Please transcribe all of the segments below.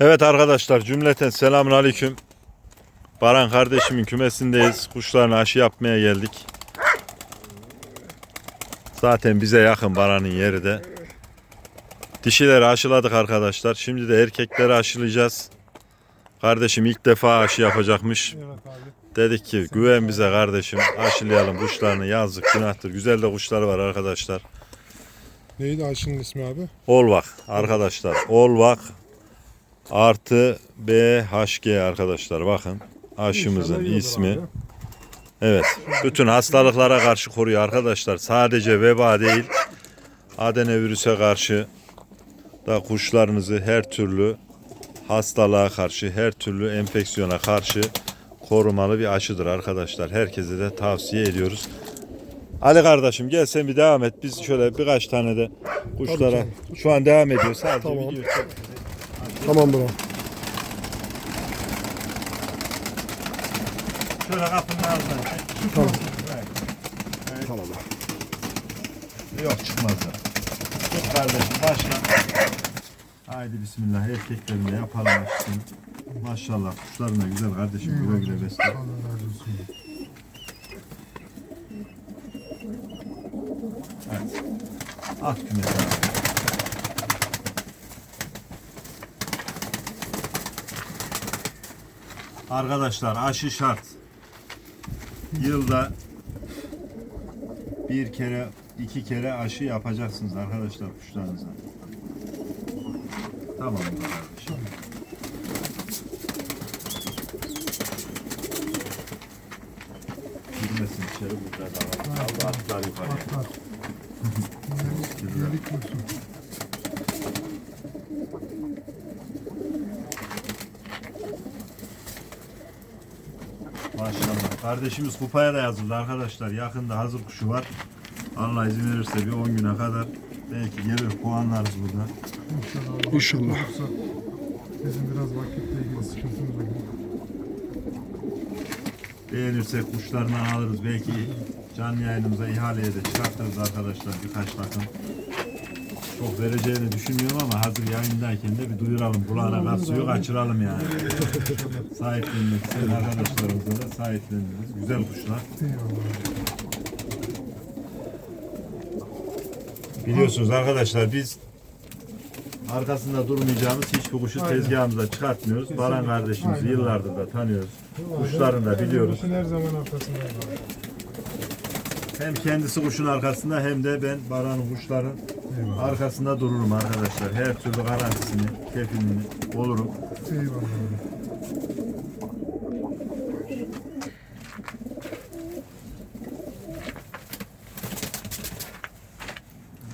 Evet arkadaşlar cümleten selamun aleyküm. Baran kardeşimin kümesindeyiz. Kuşlarına aşı yapmaya geldik. Zaten bize yakın Baran'ın yeri de. Dişileri aşıladık arkadaşlar. Şimdi de erkekleri aşılayacağız. Kardeşim ilk defa aşı yapacakmış. Dedik ki güven bize kardeşim aşılayalım kuşlarını yazdık günahtır. Güzel de kuşlar var arkadaşlar. Neydi Ayşe'nin ismi abi? Olvak arkadaşlar. Olvak artı BHG arkadaşlar bakın. Aşımızın ismi. Evet. Bütün hastalıklara karşı koruyor arkadaşlar. Sadece veba değil. Adenovirüse karşı da kuşlarınızı her türlü hastalığa karşı, her türlü enfeksiyona karşı korumalı bir aşıdır arkadaşlar. Herkese de tavsiye ediyoruz. Ali kardeşim gel sen bir devam et. Biz şöyle birkaç tane de kuşlara şu an devam ediyor. Sadece Tamam. video. Tamam bro. Şöyle kapının ağzından çek. Tamam. Evet. Tamam. Yok çıkmazlar. Tut kardeşim başla. Haydi bismillah erkeklerini de yapalım aşkım. Maşallah kuşların da güzel kardeşim güle güle besle. Allah razı olsun. Evet. At kümesi Arkadaşlar aşı şart. Yılda bir kere iki kere aşı yapacaksınız arkadaşlar kuşlarınıza. Tamam mı kardeşim? Girmesin içeri burada. Allah atlar yukarıya. Atlar. Yelik kursun. Maşallah. Kardeşimiz kupaya da yazıldı arkadaşlar. Yakında hazır kuşu var. Allah izin verirse bir 10 güne kadar belki gelir puanlarız burada. İnşallah. İnşallah. Bizim biraz vakitle ilgili sıkıntımız var. Beğenirsek kuşlarından alırız. Belki canlı yayınımıza ihaleye de çıkartırız arkadaşlar birkaç takım. Çok vereceğini düşünmüyorum ama hazır yayındayken de bir duyuralım. Kulağına gaz suyu kaçıralım yani. Sahiplenmek isteyen arkadaşlarımıza da sahipleniriz. Güzel kuşlar. Biliyorsunuz arkadaşlar biz arkasında durmayacağımız hiçbir kuşu Aynen. tezgahımıza çıkartmıyoruz. Kesinlikle. Baran kardeşimizi Aynen. yıllardır da tanıyoruz. Kuşlarını da biliyoruz. Her zaman arkasındayım abi. Hem kendisi kuşun arkasında hem de ben Baran'ın kuşların Eyvallah. arkasında dururum arkadaşlar. Her türlü garantisini, kefilini olurum. Eyvallah.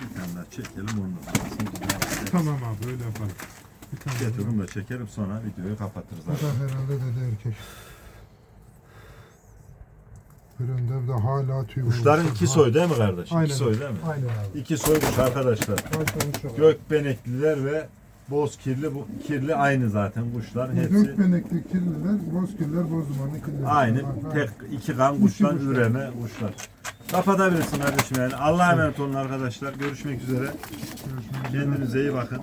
Bir tane daha çekelim onu da. Tamam abi öyle yapalım. Bir tane daha. Getiririm de çekerim sonra videoyu kapatırız. Bu da herhalde dede erkek. Önünde bir de hala tüy. Kuşların iki soy değil mi kardeş? Aynen. İki soy değil mi? Aynen abi. İki soymuş arkadaşlar. Gökbenekliler ve boz kirli bu kirli aynı zaten kuşlar hepsi Gökbenekli kirliler, bozdumanlı kirliler. aynı Ha, ha. tek iki kan kuştan kuşlar. üreme kuşlar. Kapatabilirsin kardeşim yani. Allah'a emanet olun arkadaşlar. Görüşmek üzere. Görüşmek üzere. Kendinize iyi bakın.